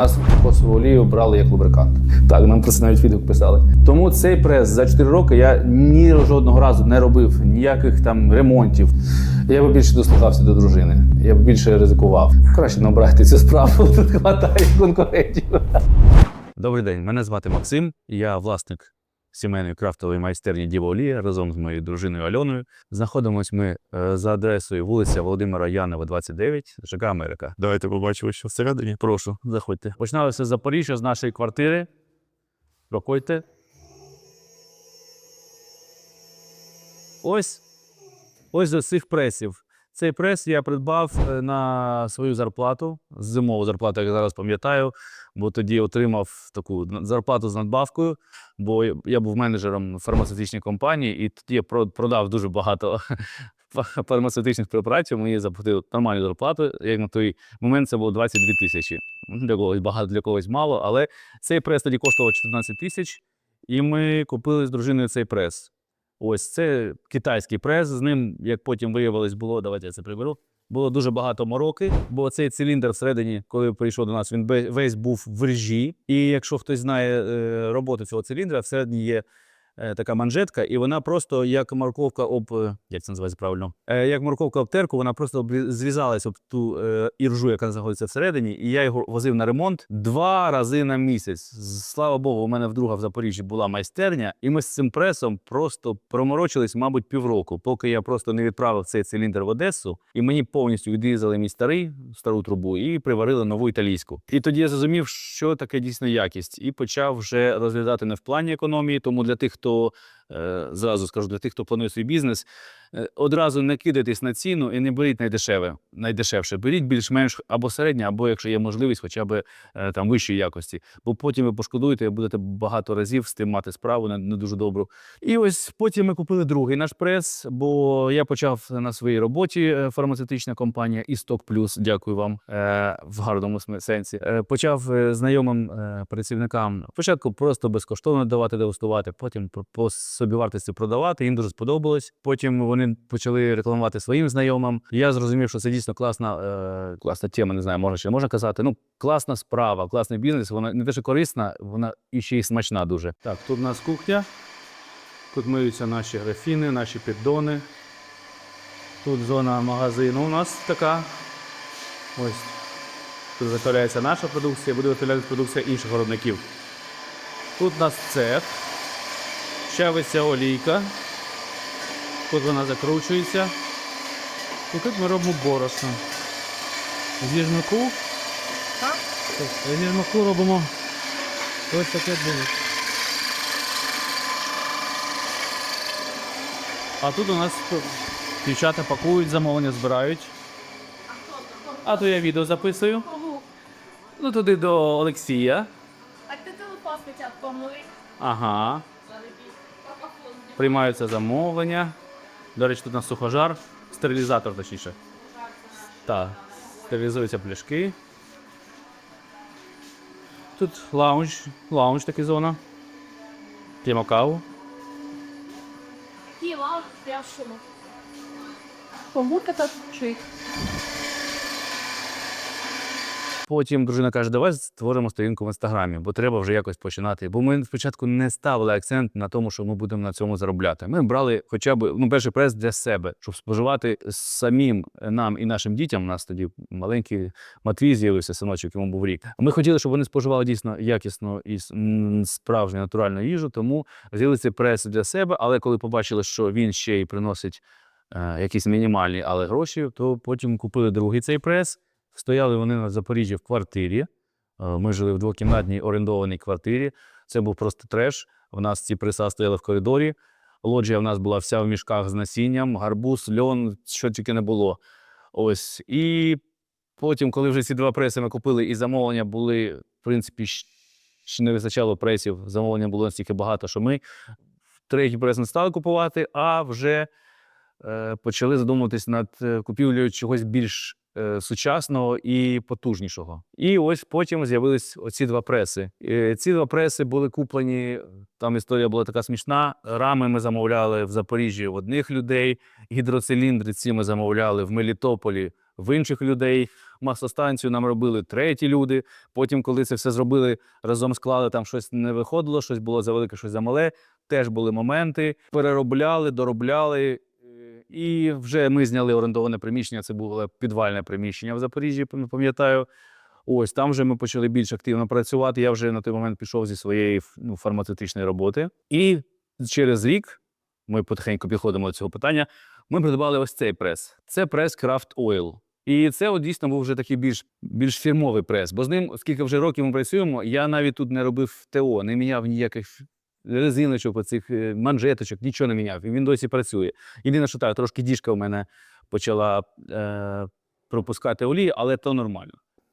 Нас кокосову олію брали як лубрикант. Так, нам про це навіть відгук писали. Тому цей прес за 4 роки я ні жодного разу не робив ніяких там ремонтів. Я би більше дослухався до дружини. Я б більше ризикував. Краще набрати цю справу, тут хватає конкурентів. Добрий день, мене звати Максим. Я власник сімейної крафтової майстерні Діва Олія разом з моєю дружиною Альоною. Знаходимось ми е, за адресою вулиця Володимира Янова, 29, ЖК Америка. Давайте побачимо, що всередині. Прошу, заходьте. Починалося з Запоріжжя, з нашої квартири. Проходьте. Ось. Ось з цих пресів. Цей прес я придбав е, на свою зарплату, зимову зарплату, як зараз пам'ятаю, бо тоді отримав таку зарплату з надбавкою, бо я- був менеджером фармацевтичній компанії, і тоді я продав дуже багато фармацевтичних препаратів. Мені заплатили нормальну зарплату. Як на той момент це було 22 тисячі. Для когось багато, для когось мало. Але цей прес тоді коштував 14 тисяч, і ми купили з дружиною цей прес. Ось це китайський прес. З ним, як потім виявилось, було. Давайте я це приберу. Було дуже багато мороки, бо цей циліндр всередині, коли прийшов до нас, він весь був в ржі. І якщо хтось знає е, роботу цього циліндра, всередині є така манжетка, і вона просто як морковка об е, як це називається правильно? Е, як морковка об терку, вона просто обрі- об ту е, іржу, яка знаходиться всередині. І я його возив на ремонт два рази на місяць. Слава Богу, у мене вдруга в Запоріжжі була майстерня, і ми з цим пресом просто проморочились, мабуть, півроку, поки я просто не відправив цей циліндр в Одесу, і мені повністю відрізали мій старий стару трубу і приварили нову італійську. І тоді я зрозумів, що таке дійсно якість, і почав вже розглядати не в плані економії. Тому для тих, хто е, зразу скажу, для тих, хто планує свій бізнес, е, одразу не кидайтесь на ціну і не беріть найдешеве, найдешевше. Беріть більш-менш або середнє, або якщо є можливість, хоча б е, там вищої якості. Бо потім ви пошкодуєте, будете багато разів з тим мати справу не, дуже добру. І ось потім ми купили другий наш прес, бо я почав на своїй роботі е, фармацевтична компанія Істок Плюс. Дякую вам е, в гарному сенсі. Е, почав е, знайомим е, працівникам спочатку просто безкоштовно давати дегустувати, потім по- по собівартості продавати. Їм дуже сподобалось. Потім вони почали рекламувати своїм знайомим. Я зрозумів, що це дійсно класна, е, класна тема. Не знаю, можна не можна казати. Ну, класна справа, класний бізнес. Вона не що корисна, вона і ще й смачна дуже. Так, тут у нас кухня. Тут миються наші графіни, наші піддони. Тут зона магазину у нас така. Ось. Тут виготовляється наша продукція, буде виготовлятися продукція інших виробників. Тут у нас цех. Щавиться олійка. Тут вона закручується. І тут ми робимо борошно. З їжмаку. З їжмаку робимо ось таке було. А тут у нас дівчата пакують замовлення, збирають. А то я відео записую. Ну туди до Олексія. Так ти телефон спочатку помили. Ага. Приймаються замовлення. До речі, тут у нас сухожар, стерилізатор, точніше. Так, стерилізуються пляшки. Тут лаунж, лаунж така зона. П'ємо каву. Тіла пряшимо. Помурка та чик. Потім дружина каже, давай створимо сторінку в інстаграмі, бо треба вже якось починати. Бо ми спочатку не ставили акцент на тому, що ми будемо на цьому заробляти. Ми брали хоча б ну, перший прес для себе, щоб споживати самим нам і нашим дітям. У нас тоді маленький Матвій з'явився, синочок, йому був рік. Ми хотіли, щоб вони споживали дійсно якісно і справжню натуральну їжу, тому взяли цей прес для себе. Але коли побачили, що він ще й приносить е, якісь мінімальні, але гроші, то потім купили другий цей прес. Стояли вони на Запоріжжі в квартирі. Е, Ми жили в двокімнатній орендованій квартирі. Це був просто треш. У нас ці преса стояли в коридорі. Лоджія в нас була вся в мішках з насінням, гарбуз, льон, що тільки не було. Ось. І потім, коли вже ці два преси ми купили, і замовлення були, в принципі, ще не вистачало пресів. Замовлення було настільки багато, що ми третій прес не стали купувати, а вже е, почали задумуватись над е, купівлею чогось більш сучасного і потужнішого. І ось потім з'явились оці два преси. Е, ці два преси були куплені. Там історія була така смішна. Рами ми замовляли в Запоріжжі в одних людей, гідроциліндри ці ми замовляли в Мелітополі в інших людей. маслостанцію нам робили треті люди. Потім, коли це все зробили, разом склали, там щось не виходило, щось було завелике, щось замале. Теж були моменти. Переробляли, доробляли. І вже ми зняли орендоване приміщення. Це було підвальне приміщення в Запоріжжі, пам- пам'ятаю. Ось там вже ми почали більш активно працювати. Я вже на той момент пішов зі своєї ну, фармацевтичної роботи. І через рік ми потихеньку підходимо до цього питання. Ми придбали ось цей прес. Це прес Craft Oil. І це от дійсно був вже такий більш, більш фірмовий прес. Бо з ним, скільки вже років ми працюємо, я навіть тут не робив ТО, не міняв ніяких резиночок, оцих е, манжеточок, нічого не міняв. І він досі працює. Єдине, що так, трошки діжка у мене почала е, пропускати олії, але то нормально.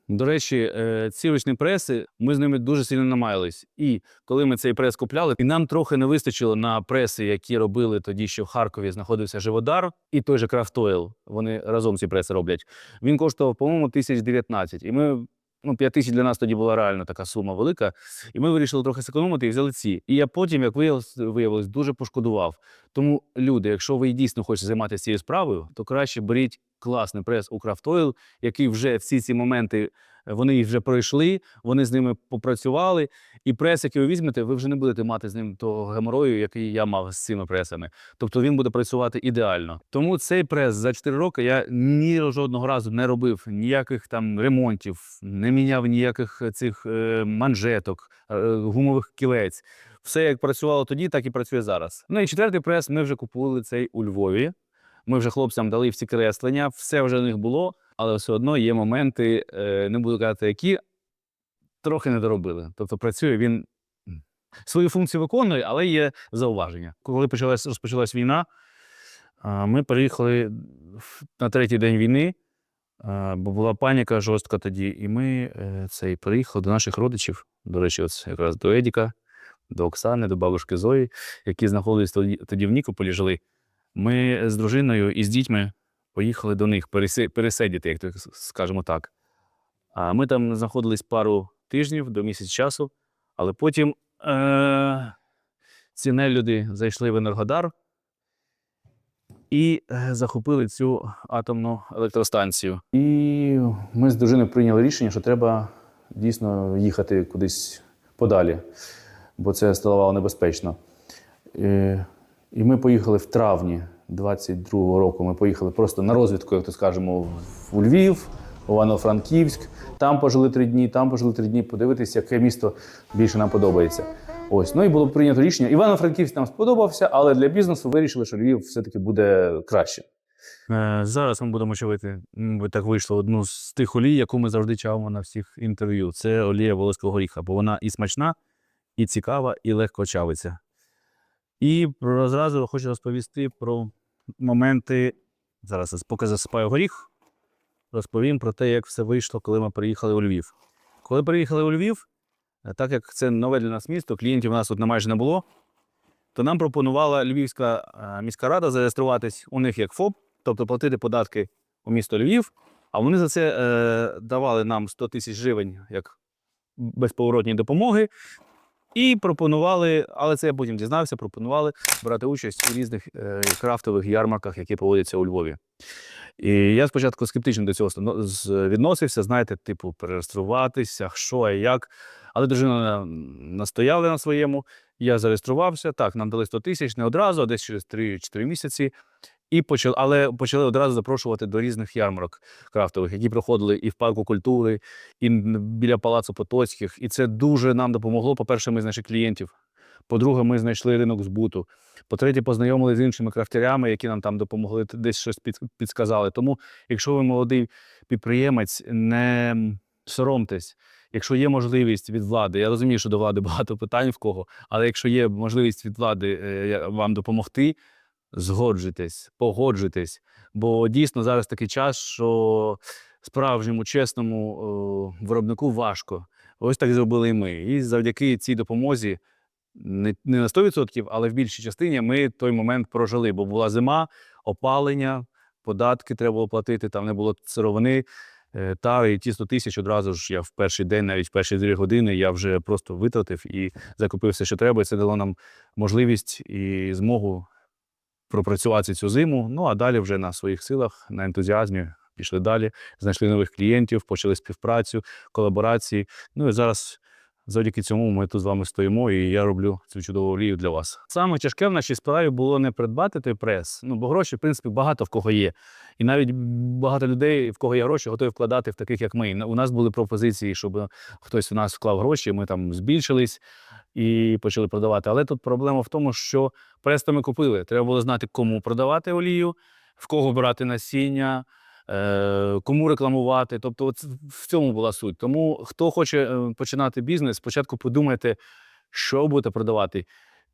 До речі, е, ці ручні преси, ми з ними дуже сильно намаялись. І коли ми цей прес купляли, і нам трохи не вистачило на преси, які робили тоді, що в Харкові знаходився Живодар, і той же Oil. Вони разом ці преси роблять. Він коштував, по-моєму, 1019. І ми. Ну, 5 тисяч для нас тоді була реально така сума велика. І ми вирішили трохи зекономити і взяли ці. І я потім, як виявилось, дуже пошкодував. Тому, люди, якщо ви дійсно хочете займатися цією справою, то краще беріть класний прес у Крафтойл, який вже всі ці моменти вони їх вже пройшли, вони з ними попрацювали. І прес, який ви візьмете, ви вже не будете мати з ним того геморою, який я мав з цими пресами. Тобто він буде працювати ідеально. Тому цей прес за 4 роки я ні жодного разу не робив ніяких там ремонтів, не міняв ніяких цих е, манжеток, е, гумових кілець. Все як працювало тоді, так і працює зараз. Ну і четвертий прес ми вже купували цей у Львові. Ми вже хлопцям дали всі креслення, все вже в них було, але все одно є моменти, е, не буду казати, які трохи не доробили. Тобто працює він свою функцію виконує, але є зауваження. Коли почалась, розпочалась війна, ми приїхали на третій день війни, бо була паніка жорстка тоді. І ми е, цей, приїхали до наших родичів, до речі, ось якраз до Едіка, до Оксани, до бабушки Зої, які знаходились тоді, тоді в Нікополі, жили. Ми з дружиною і з дітьми поїхали до них пересидіти, як то скажемо так. А ми там знаходились пару тижнів до місяць часу, але потім е- ці нелюди зайшли в Енергодар і е, захопили цю атомну електростанцію. І ми з дружиною прийняли рішення, що треба дійсно їхати кудись подалі, бо це ставало небезпечно. Е, і ми поїхали в травні 22-го року. Ми поїхали просто на розвідку, як то скажемо, у Львів, Івано-Франківськ. Там пожили три дні, там пожили три дні, подивитися, яке місто більше нам подобається. Ось, ну і було прийнято рішення. Івано-Франківськ нам сподобався, але для бізнесу вирішили, що Львів все-таки буде краще. Е, зараз ми будемо чавити, так вийшло, одну з тих олій, яку ми завжди чавимо на всіх інтерв'ю. Це олія волоського горіха, бо вона і смачна, і цікава, і легко чавиться. І зразу хочу розповісти про моменти. Зараз поки засипаю горіх, розповім про те, як все вийшло, коли ми приїхали у Львів. Коли приїхали у Львів, е, так як це нове для нас місто, клієнтів у нас тут майже не було, то нам пропонувала Львівська е, міська рада зареєструватись у них як ФОП, тобто платити податки у місто Львів. А вони за це е, давали нам 100 тисяч гривень як безповоротні допомоги. І пропонували, але це я потім дізнався, пропонували брати участь у різних е, крафтових ярмарках, які проводяться у Львові. І я спочатку скептично до цього відносився, знаєте, типу, перереєструватися, що а як. Але дружина настояла на своєму. Я зареєструвався. Так, нам дали 100 тисяч не одразу, а десь через 3-4 місяці. І почали, але почали одразу запрошувати до різних ярмарок крафтових, які проходили і в парку культури, і біля палацу Потоцьких. І це дуже нам допомогло. По-перше, ми знайшли клієнтів. По-друге, ми знайшли ринок збуту. По-третє, познайомили з іншими крафтярями, які нам там допомогли, десь щось під, підсказали. Тому, якщо ви молодий підприємець, не соромтесь. Якщо є можливість від влади, я розумію, що до влади багато питань в кого, але якщо є можливість від влади е, вам допомогти, згоджуйтесь, погоджуйтесь. Бо дійсно зараз такий час, що справжньому чесному о, виробнику важко. Ось так зробили і ми. І завдяки цій допомозі, не, не на 100%, але в більшій частині ми той момент прожили, бо була зима, опалення, податки треба було платити, там не було сировини. Е, Та і ті 100 тисяч одразу ж я в перший день, навіть в перші дві години, я вже просто витратив і закупив все, що треба. І це дало нам можливість і змогу пропрацювати цю зиму. Ну а далі вже на своїх силах, на ентузіазмі пішли далі, знайшли нових клієнтів, почали співпрацю, колаборації. Ну і зараз завдяки цьому ми тут з вами стоїмо, і я роблю цю чудову олію для вас. Саме тяжке в нашій справі було не придбати той прес. Ну, бо гроші, в принципі, багато в кого є. І навіть багато людей, в кого є гроші, готові вкладати в таких, як ми. У нас були пропозиції, щоб хтось в нас вклав гроші, ми там збільшились і почали продавати. Але тут проблема в тому, що прес то ми купили. Треба було знати, кому продавати олію, в кого брати насіння, е, кому рекламувати. Тобто, от в цьому була суть. Тому хто хоче е, починати бізнес, спочатку подумайте, що будете продавати,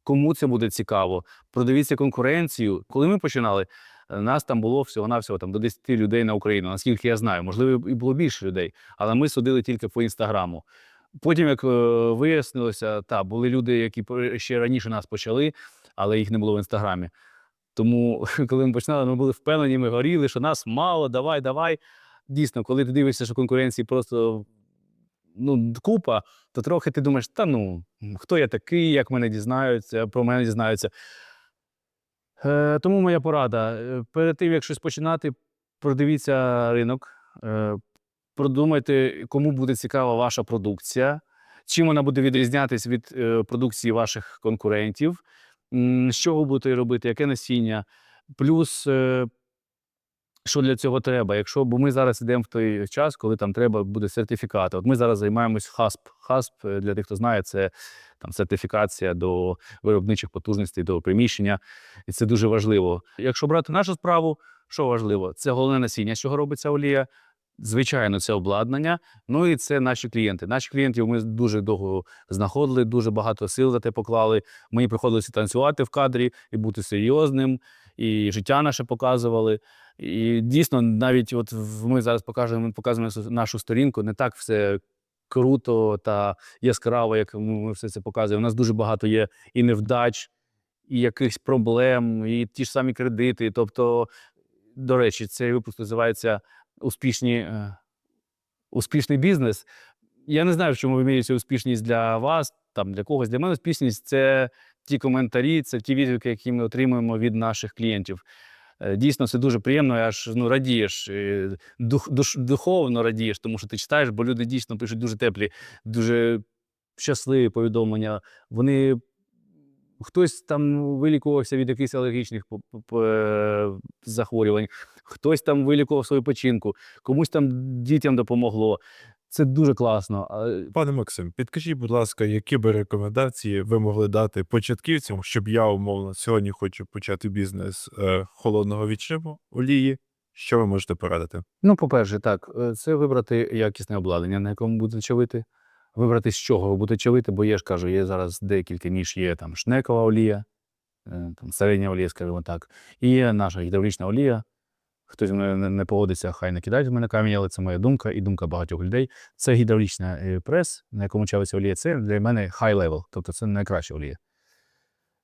кому це буде цікаво. Продивіться конкуренцію. Коли ми починали, е, нас там було всього-навсього там, до 10 людей на Україну, наскільки я знаю. Можливо, і було більше людей, але ми судили тільки по інстаграму. Потім, як е, вияснилося, та були люди, які ще раніше нас почали, але їх не було в інстаграмі. Тому, коли ми починали, ми були впевнені, ми горіли, що нас мало, давай, давай. Дійсно, коли ти дивишся, що конкуренції просто ну, купа, то трохи ти думаєш, та ну, хто я такий, як мене дізнаються, про мене дізнаються. Е, тому моя порада. е, Перед тим, як щось починати, продивіться ринок, е, продумайте, кому буде цікава ваша продукція, чим вона буде відрізнятись від е, продукції ваших конкурентів, з чого будете робити, яке насіння. Плюс, е, що для цього треба. Якщо, бо ми зараз йдемо в той час, коли там треба буде сертифікати. От ми зараз займаємось ХАСП. ХАСП, е, для тих, хто знає, це там сертифікація до виробничих потужностей, до приміщення. І це дуже важливо. Якщо брати нашу справу, що важливо? Це головне насіння, з чого робиться олія. Звичайно, це обладнання. Ну і це наші клієнти. Наші клієнтів ми дуже довго знаходили, дуже багато сил за те поклали. Мені приходилося танцювати в кадрі і бути серйозним, і життя наше показували. І дійсно, навіть от ми зараз покажемо, показуємо нашу сторінку, не так все круто та яскраво, як ми все це показуємо. У нас дуже багато є і невдач, і якихось проблем, і ті ж самі кредити. Тобто, до речі, цей випуск називається Успішні, е, успішний бізнес. Я не знаю, в чому вимірюється успішність для вас, там для когось. Для мене успішність це ті коментарі, це ті відгуки, які ми отримуємо від наших клієнтів. Е, Дійсно, це дуже приємно, аж ну, радієш, е, дух, душ, духовно радієш, тому що ти читаєш, бо люди дійсно пишуть дуже теплі, дуже щасливі повідомлення. Вони хтось там вилікувався від якихось алергічних е, захворювань, хтось там вилікував свою печінку, комусь там дітям допомогло. Це дуже класно. Пане Максим, підкажіть, будь ласка, які би рекомендації ви могли дати початківцям, щоб я умовно сьогодні хочу почати бізнес е, холодного відчиму олії? Що ви можете порадити? Ну, по-перше, так, е, це вибрати якісне обладнання, на якому будете чавити. Вибрати, з чого ви будете чавити, бо є ж кажу, є зараз декілька ніж, є там шнекова олія, е, там середня олія, скажімо так, і є наша гідравлічна олія. Хтось зі мною не, погодиться, хай не кидають в мене камінь, але це моя думка і думка багатьох людей. Це гідравлічна е, прес, на якому чавиться олія. Це для мене high level, тобто це найкраща олія.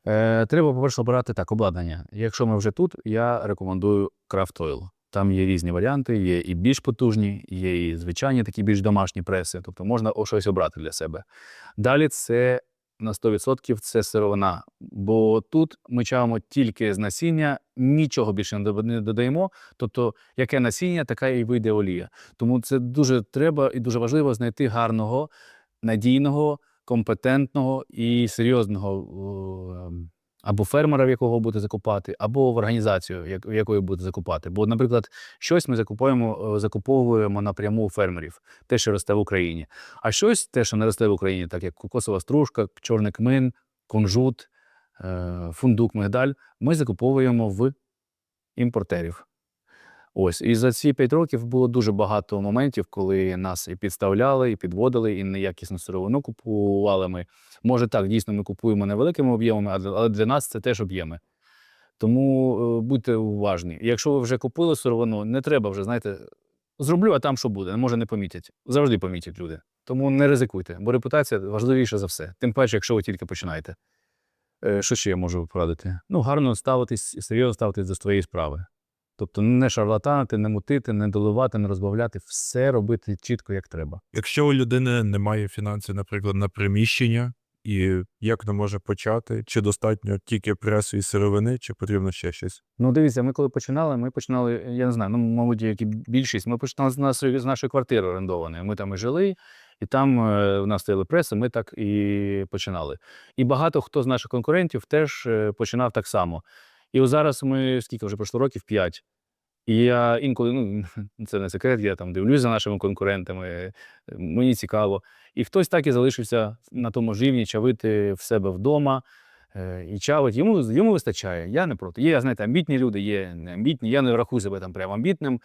Е, треба, по-перше, обирати так, обладнання. Якщо ми вже тут, я рекомендую Craft Oil. Там є різні варіанти, є і більш потужні, є і звичайні такі більш домашні преси. Тобто можна щось обрати для себе. Далі це на 100% це сировина. Бо тут ми чавимо тільки з насіння, нічого більше не додаємо. Тобто, яке насіння, така і вийде олія. Тому це дуже треба і дуже важливо знайти гарного, надійного, компетентного і серйозного ем, або фермера, в якого будете закупати, або в організацію, в якої будете закупати. Бо, наприклад, щось ми закуповуємо, е, закуповуємо напряму у фермерів, те, що росте в Україні. А щось, те, що не росте в Україні, так як кокосова стружка, чорний кмин, кунжут, е, фундук, мигдаль, ми закуповуємо в імпортерів. Ось, і за ці п'ять років було дуже багато моментів, коли нас і підставляли, і підводили, і неякісну сировину купували ми. Може, так, дійсно, ми купуємо невеликими об'ємами, але- для нас це теж об'єми. Тому е, будьте уважні. Якщо ви вже купили сировину, не треба вже, знаєте, зроблю, а там що буде, може не помітять. Завжди помітять люди. Тому не ризикуйте, бо репутація важливіша за все. Тим паче, якщо ви тільки починаєте. Е, Що ще я можу порадити? Ну, гарно ставитись, серйозно ставитись до своєї справи. Тобто не шарлатанити, не мутити, не доливати, не розбавляти, все робити чітко, як треба. Якщо у людини немає фінансів, наприклад, на приміщення, І як не може почати? Чи достатньо тільки пресу і сировини, чи потрібно ще щось? Ну, дивіться, ми коли починали, ми починали, я не знаю, ну, мабуть, як і більшість, ми починали з нашої, з нашої квартири орендованої. Ми там і жили, і там е, в нас стояли преси, ми так і починали. І багато хто з наших конкурентів теж е, починав так само. І от зараз ми скільки вже пройшло років п'ять. І я інколи, ну це не секрет, я там дивлюсь за нашими конкурентами, мені цікаво. І хтось так і залишився на тому ж рівні чавити в себе вдома. Е, І чавить, йому, йому вистачає. Я не проти. Є, знаєте, амбітні люди, є не амбітні. Я не рахую себе там прямо амбітним.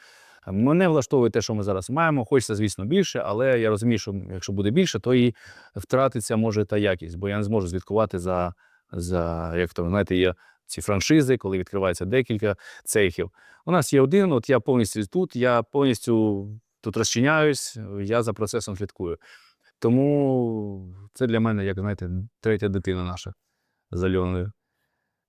Мене влаштовує те, що ми зараз маємо. Хочеться, звісно, більше, але я розумію, що якщо буде більше, то і втратиться може та якість, бо я не зможу слідкувати за, за як то знаєте, є ці франшизи, коли відкривається декілька цехів. У нас є один, от я повністю тут, я повністю тут розчиняюсь, я за процесом слідкую. Тому це для мене, як знаєте, третя дитина наша з Альоною.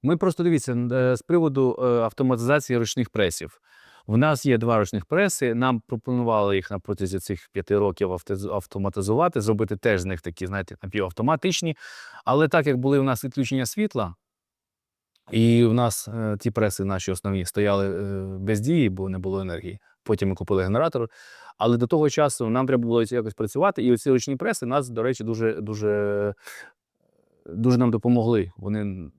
Ми просто дивіться е, з приводу е, автоматизації ручних пресів. В нас є два ручних преси. Нам пропонували їх на протязі цих п'яти років автоматизувати, зробити теж з них такі, знаєте, напівавтоматичні. Але так як були у нас відключення світла, і в нас е, ті преси наші основні стояли е, без дії, бо не було енергії. Потім ми купили генератор. Але до того часу нам треба було якось працювати, і оці ручні преси нас, до речі, дуже, дуже, дуже нам допомогли. Вони,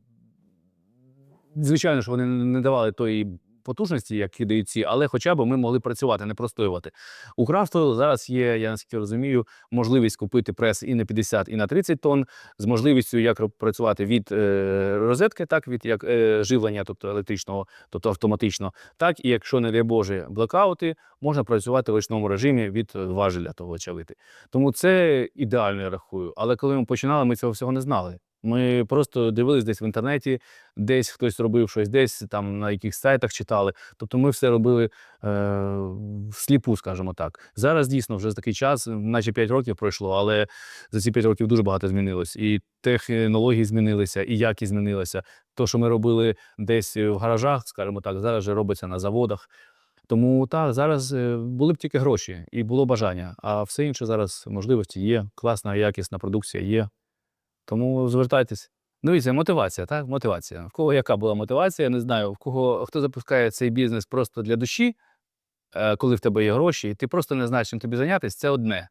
звичайно ж, вони не давали тої потужності, як дають ці, але хоча б ми могли працювати, не простоювати. У Крафту зараз є, я наскільки розумію, можливість купити прес і на 50, і на 30 тонн, з можливістю як працювати від е, розетки, так від як е, живлення, тобто електричного, тобто автоматично, так і якщо не дай Боже блекаути, можна працювати в ручному режимі від е, важеля того чавити. Тому це ідеально я рахую. Але коли ми починали, ми цього всього не знали. Ми просто дивились десь в інтернеті, десь хтось робив щось, десь там на якихось сайтах читали. Тобто ми все робили е, всліпу, скажімо так. Зараз дійсно вже такий час, наче 5 років пройшло, але за ці 5 років дуже багато змінилось. І технології змінилися, і якість змінилася. То, що ми робили десь в гаражах, скажімо так, зараз вже робиться на заводах. Тому так, зараз е, були б тільки гроші і було бажання, а все інше зараз можливості є, класна якісна продукція є. Тому звертайтесь. Ну це мотивація, так? Мотивація. В кого яка була мотивація, я не знаю. В кого хто запускає цей бізнес просто для душі, е, коли в тебе є гроші, і ти просто не знаєш, чим тобі зайнятися, це одне.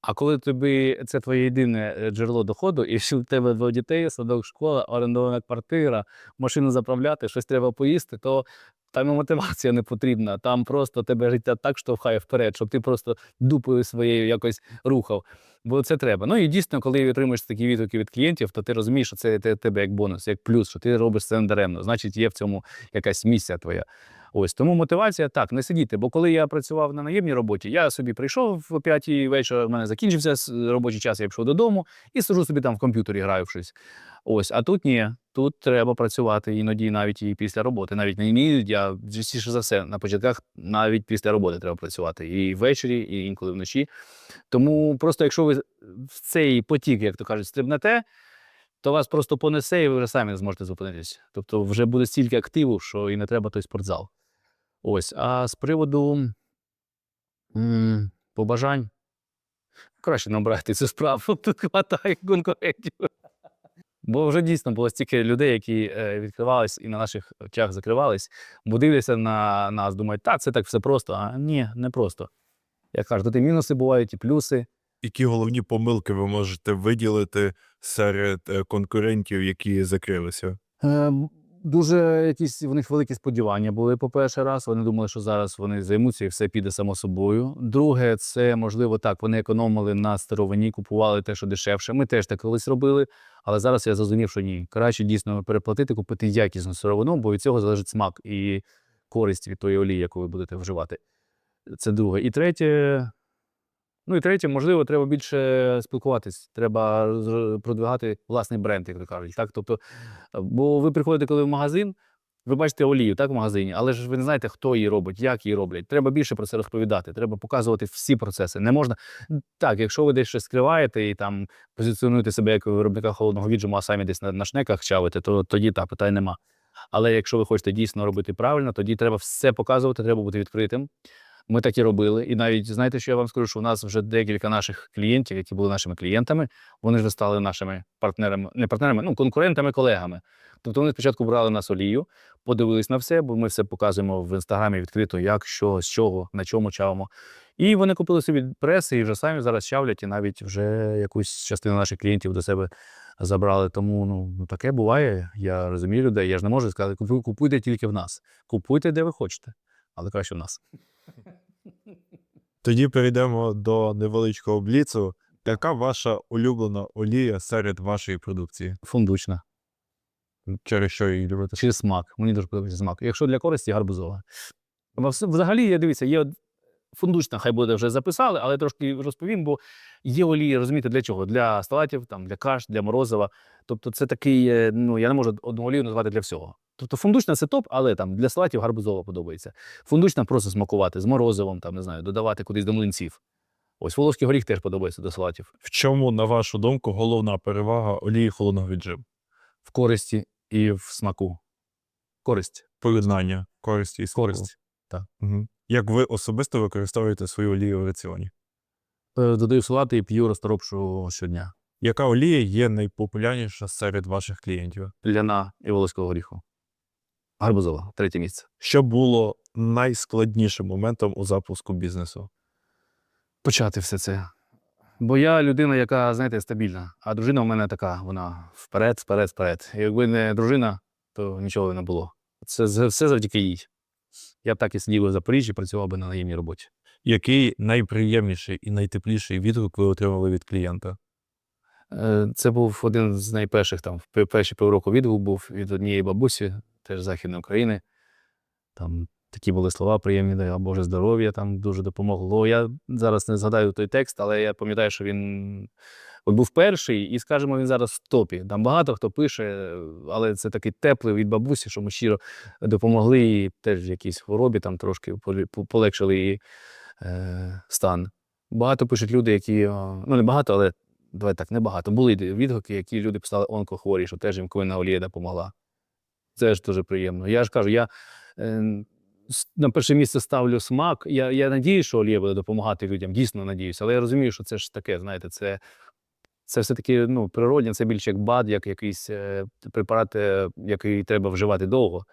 А коли тобі це твоє єдине е, джерело доходу, і в тебе двоє дітей, садок, школа, орендована квартира, машину заправляти, щось треба поїсти, то там і мотивація не потрібна. Там просто тебе життя так штовхає вперед, щоб ти просто дупою своєю якось рухав. Бо це треба. Ну і дійсно, коли отримуєш такі відгуки від клієнтів, то ти розумієш, що це тебе як бонус, як плюс, що ти робиш це не даремно. Значить, є в цьому якась місія твоя. Ось тому мотивація так, не сидіти. Бо коли я працював на наємній роботі, я собі прийшов о 5 вечора, в мене закінчився робочий час, я пішов додому і сиджу собі там в комп'ютері граю в щось. Ось, а тут ні. Тут треба працювати іноді навіть і після роботи. Навіть не іноді, а частіше за все на початках навіть після роботи треба працювати. І ввечері, і інколи вночі. Тому просто якщо ви в цей потік, як то кажуть, стрибнете, то вас просто понесе, і ви вже самі зможете зупинитись. Тобто вже буде стільки активу, що і не треба той спортзал. Ось. А з приводу м, побажань, краще не обрати цю справу. Тут хватає конкурентів. Бо вже дійсно було стільки людей, які е, відкривались і на наших очах закривались, бо дивляться на нас, думають, так, це так все просто. А ні, не просто. Я кажу, тут і мінуси бувають, і плюси. Які головні помилки ви можете виділити серед е, конкурентів, які закрилися? Е, м, Дуже якісь в них великі сподівання були по перший раз. Вони думали, що зараз вони займуться і все піде само собою. Друге, це можливо так. Вони економили на старовині, купували те, що дешевше. Ми теж так колись робили. Але зараз я зрозумів, що ні. Краще дійсно переплатити, купити якісну сировину, бо від цього залежить смак і користь від тої олії, яку ви будете вживати. Це друге. І третє. Ну і третє, можливо, треба більше спілкуватись. Треба продвигати власний бренд, як то кажуть. Так? Тобто, бо ви приходите, коли в магазин, ви бачите олію так, в магазині, але ж ви не знаєте, хто її робить, як її роблять. Треба більше про це розповідати. Треба показувати всі процеси. Не можна так, якщо ви десь щось скриваєте і там позиціонуєте себе як виробника холодного віджиму, а самі десь на, на шнеках чавите, то тоді так, питань нема. Але якщо ви хочете дійсно робити правильно, тоді треба все показувати, треба бути відкритим. Ми так і робили. І навіть знаєте, що я вам скажу, що у нас вже декілька наших клієнтів, які були нашими клієнтами, вони вже стали нашими партнерами, не партнерами, ну конкурентами, колегами. Тобто вони спочатку брали нас олію, подивились на все, бо ми все показуємо в інстаграмі відкрито, як, що, з чого, на чому чавимо. І вони купили собі преси і вже самі зараз чавлять, і навіть вже якусь частину наших клієнтів до себе забрали. Тому ну, ну таке буває. Я розумію людей. Я ж не можу сказати, купуйте тільки в нас. Купуйте, де ви хочете, але краще в нас. Тоді перейдемо до невеличкого бліцу. Яка ваша улюблена олія серед вашої продукції? Фундучна. Через що її любите? Через смак. Мені дуже подобається смак. Якщо для користі, гарбузова. Взагалі, я дивіться, є фундучна, хай буде вже записали, але трошки розповім, бо є олії, розумієте, для чого? Для салатів, там, для каш, для морозива. Тобто це такий, е, ну я не можу одну олію назвати для всього. Тобто фундучна це топ, але там для салатів гарбузова подобається. Фундучна просто смакувати з морозивом, там, не знаю, додавати кудись до млинців. Ось волоський горіх теж подобається до салатів. В чому, на вашу думку, головна перевага олії холодного віджиму? В користі і в смаку. Користь. Поєднання користі і смаку. Користь. Угу. Як ви особисто використовуєте свою олію в раціоні? Е, Додаю салати і п'ю розторопшу щодня. Яка олія є найпопулярніша серед ваших клієнтів? Ляна і волоського горіху. Гарбузова, третє місце. Що було найскладнішим моментом у запуску бізнесу? Почати все це. Бо я людина, яка, знаєте, стабільна, а дружина у мене така, вона вперед, вперед, вперед. І Якби не дружина, то нічого не було. Це все завдяки їй. Я б так і сидів у Запоріжжі, працював би на наємній роботі. Який найприємніший і найтепліший відгук ви отримали від клієнта? Е, Це був один з найперших там, в перші півроку відгук був від однієї бабусі, теж Західної України. Там такі були слова приємні, дай Боже здоров'я, там дуже допомогло. Я зараз не згадаю той текст, але я пам'ятаю, що він був перший, і, скажімо, він зараз в топі. Там багато хто пише, але це такий теплий від бабусі, що ми щиро допомогли їй теж в якійсь хворобі, там трошки полегшили її е, стан. Багато пишуть люди, які, ну не багато, але давай так, не багато. Були відгуки, які люди писали онкохворі, що теж їм ковина олія допомогла. Це ж дуже приємно. Я ж кажу, я е, на перше місце ставлю смак. Я, я надію, що олія буде допомагати людям, дійсно надіюся, але я розумію, що це ж таке, знаєте, це, це все-таки ну, природне, це більше як бад, як якийсь е, препарат, е, який треба вживати довго.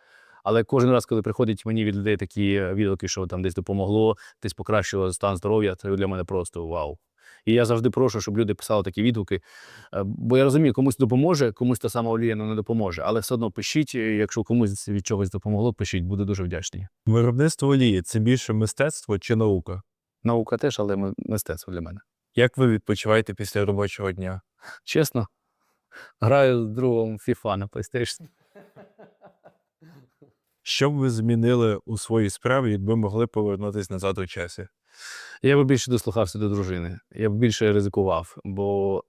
Але кожен раз, коли приходять мені від людей такі е, відгуки, що там десь допомогло, десь покращило стан здоров'я, це для мене просто вау. І я завжди прошу, щоб люди писали такі відгуки. Е, Бо я розумію, комусь допоможе, комусь та сама олія ну, не допоможе. Але все одно пишіть, е, якщо комусь від чогось допомогло, пишіть, буду дуже вдячний. Виробництво олії це більше мистецтво чи наука? Наука теж, але мистецтво для мене. Як ви відпочиваєте після робочого дня? Чесно, граю з другом FIFA на PlayStation. Що б ви змінили у своїй справі, якби могли повернутися назад у часі? Я б більше дослухався до дружини. Я б більше ризикував, бо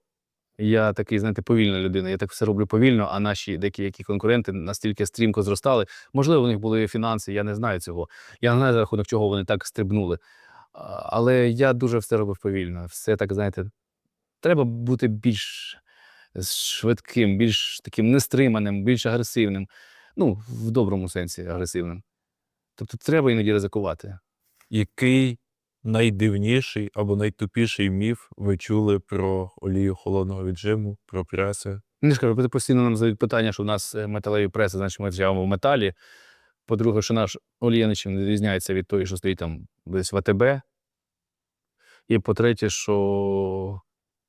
я такий, знаєте, повільна людина. Я так все роблю повільно, а наші деякі конкуренти настільки стрімко зростали. Можливо, у них були фінанси, я не знаю цього. Я не знаю, за рахунок чого вони так стрибнули. Але я дуже все робив повільно. Все так, знаєте, треба бути більш швидким, більш таким нестриманим, більш агресивним. Ну, в доброму сенсі агресивним. Тобто треба іноді ризикувати. Який найдивніший або найтупіший міф ви чули про олію холодного віджиму, про преси? Не ж кажу, постійно нам задають питання, що в нас е, металеві преси, значить ми живемо в металі. По-друге, що наш олія нічим не відрізняється від тої, що стоїть там десь в АТБ. І по-третє, що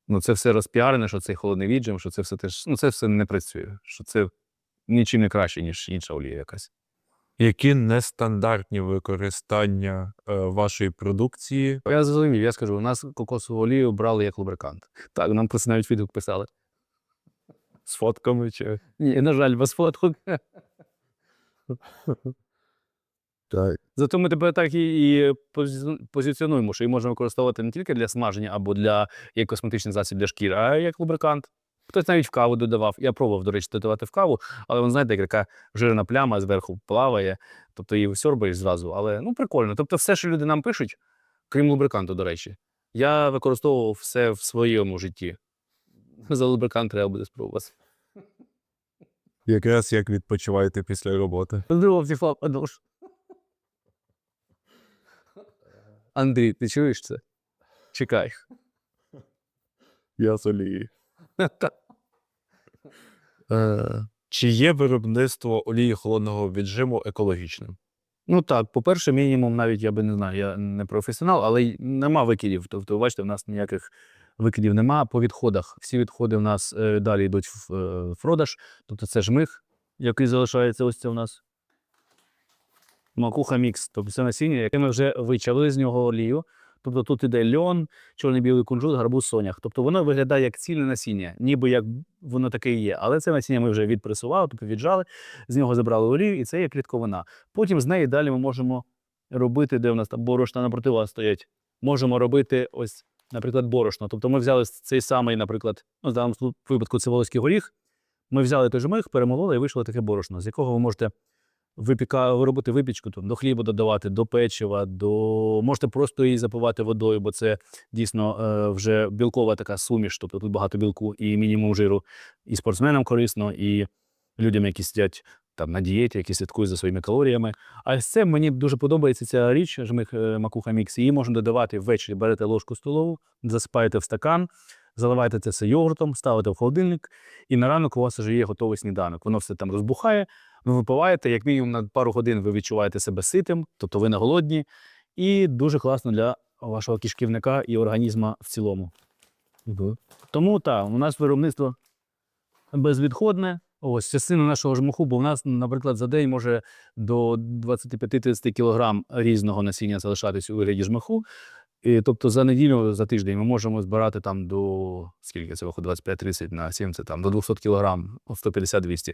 ну, це все розпіарене, що цей холодний віджим, що це все теж ну, це все не працює, що це нічим не краще, ніж інша олія якась. Які нестандартні використання е, вашої продукції? Я зрозумів, я скажу, у нас кокосову олію брали як лубрикант. Так, нам про це навіть відгук писали. З фотками чи Ні, на жаль, без фоток. так. Зато ми тебе так і, і позиціонуємо, що її можна використовувати не тільки для смаження або для як косметичний засіб для шкіри, а як лубрикант. Хтось навіть в каву додавав. Я пробував, до речі, додавати в каву, але ви знаєте, як така жирна пляма зверху плаває, тобто її сьорбаєш зразу. Але ну прикольно. Тобто, все, що люди нам пишуть, крім лубриканту, до речі, я використовував все в своєму житті. За лубрикант треба буде спробувати. Якраз як відпочиваєте після роботи? Подовж. Андрій, ти чуєш це? Чекай. Я. Е, Чи є виробництво олії холодного віджиму екологічним? Ну так, по-перше, мінімум, навіть я би не знаю, я не професіонал, але нема викидів. Тобто, бачите, в нас ніяких викидів нема. По відходах. Всі відходи в нас е, далі йдуть в, е, продаж. Тобто це жмих, який залишається ось це у нас. Макуха мікс, тобто це насіння, яке ми вже вичавили з нього олію. Тобто тут іде льон, чорний білий кунжут, гарбуз, сонях. Тобто воно виглядає як цільне насіння, ніби як воно таке і є. Але це насіння ми вже відпресували, тобто віджали, з нього забрали олію, і це є клітковина. Потім з неї далі ми можемо робити, де у нас там борошна напроти вас стоять. Можемо робити ось, наприклад, борошно. Тобто ми взяли цей самий, наприклад, ну, в даному випадку це волоський горіх. Ми взяли той жмих, перемололи і вийшло таке борошно, з якого ви можете випіка, робити випічку там, до хліба додавати, до печива, до можете просто її запивати водою, бо це дійсно е, вже білкова така суміш, тобто тут багато білку і мінімум жиру. І спортсменам корисно, і людям, які сидять там на дієті, які слідкують за своїми калоріями. А з цим мені дуже подобається ця річ, жмих е, макуха мікс. Її можна додавати ввечері. Берете ложку столову, засипаєте в стакан, заливаєте це все йогуртом, ставите в холодильник, і на ранок у вас вже є готовий сніданок. Воно все там розбухає, ви випиваєте, як мінімум на пару годин ви відчуваєте себе ситим, тобто ви не голодні, і дуже класно для вашого кишківника і організму в цілому. Тому так, у нас виробництво безвідходне. Ось частина нашого жмуху, бо в нас, наприклад, за день може до 25-30 кг різного насіння залишатись у вигляді жмуху. І, тобто за неділю, за тиждень ми можемо збирати там до скільки це виходить 25-30 на 7, це там до 200 кг, 150-200.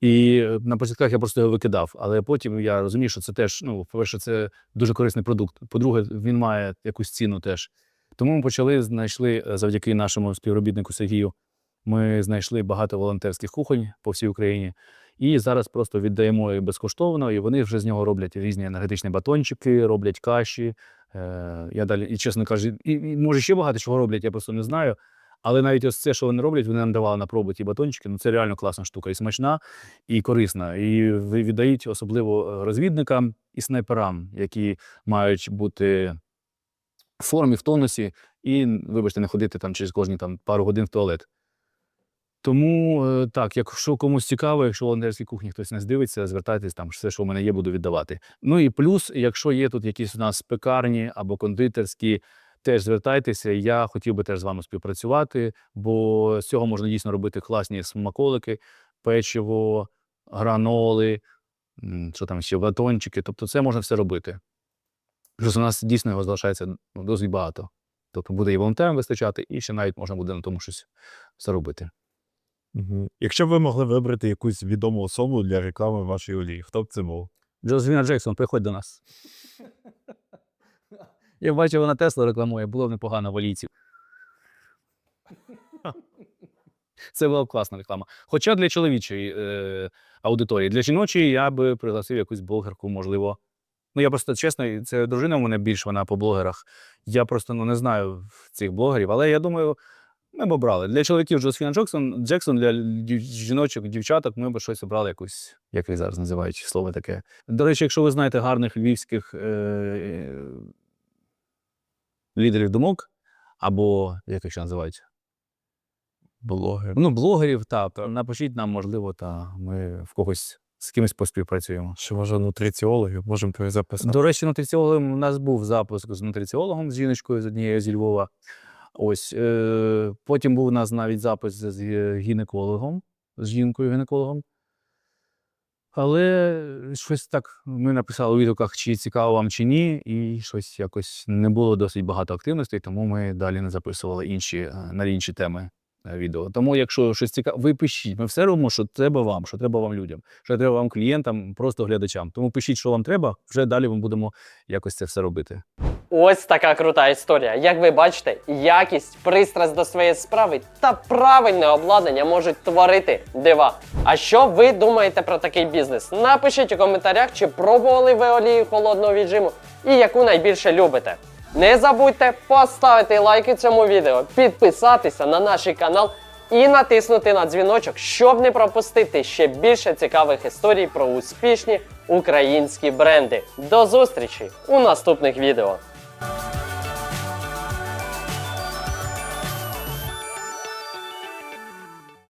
І на початках я просто його викидав, але потім я розумію, що це теж, ну, по-перше, це дуже корисний продукт. По-друге, він має якусь ціну теж. Тому ми почали, знайшли е, завдяки нашому співробітнику Сергію. Ми знайшли багато волонтерських кухонь по всій Україні. І зараз просто віддаємо їх безкоштовно, і вони вже з нього роблять різні енергетичні батончики, роблять каші. Е, я далі, і чесно кажучи, і, і може ще багато чого роблять, я просто не знаю. Але навіть ось це, що вони роблять, вони нам давали на пробу ті батончики. Ну це реально класна штука, і смачна, і корисна. І віддають особливо е, розвідникам і снайперам, які мають бути в формі, в тонусі, і, вибачте, не ходити там через кожні там пару годин в туалет. Тому е, так, якщо комусь цікаво, якщо в волонтерській кухні хтось не здивиться, звертайтесь там, все, що в мене є, буду віддавати. Ну і плюс, якщо є тут якісь у нас пекарні або кондитерські, теж звертайтеся. Я хотів би теж з вами співпрацювати, бо з цього можна дійсно робити класні смаколики, печиво, граноли, що там ще батончики. Тобто, це можна все робити. Плюс у нас дійсно його залишається досить багато. Тобто буде і волонтерам вистачати, і ще навіть можна буде на тому щось заробити. Угу. Якщо б ви могли вибрати якусь відому особу для реклами вашої олії, хто б це був? Джозефіна Джексон, приходь до нас. Я бачив, вона Тесла рекламує, було б непогано волійців. Це була б класна реклама. Хоча для чоловічої е, аудиторії, для жіночої я би пригласив якусь блогерку, можливо. Ну, я просто чесно, це дружина у мене більш вона по блогерах. Я просто ну, не знаю цих блогерів, але я думаю, ми б обрали. Для чоловіків Джозефіна Джексон, Джексон для жіночок, дівчаток, ми б щось обрали якусь, як їх зараз називають слово таке. До речі, якщо ви знаєте гарних львівських е, е, лідерів думок, або як їх ще називають? Блогер. Ну, блогерів, та, напишіть нам, можливо, та ми в когось з кимось поспівпрацюємо. Що може нутриціологів, можемо тебе записати. До речі, нутриціологом у нас був запуск з нутриціологом, з жіночкою, з однією зі Львова. Ось е, потім був у нас навіть запис з гінекологом, з жінкою-гінекологом. Але щось так ми написали у відгуках, чи цікаво вам, чи ні, і щось якось не було досить багато активностей, тому ми далі не записували інші е, на інші теми відео. Тому, якщо щось цікаве, ви пишіть. Ми все робимо, що треба вам, що треба вам людям, що треба вам клієнтам, просто глядачам. Тому пишіть, що вам треба, вже далі ми будемо якось це все робити. Ось така крута історія. Як ви бачите, якість, пристрасть до своєї справи та правильне обладнання можуть творити дива. А що ви думаєте про такий бізнес? Напишіть у коментарях, чи пробували ви олію холодного віджиму і яку найбільше любите. Не забудьте поставити лайки цьому відео, підписатися на наш канал і натиснути на дзвіночок, щоб не пропустити ще більше цікавих історій про успішні українські бренди. До зустрічі у наступних відео.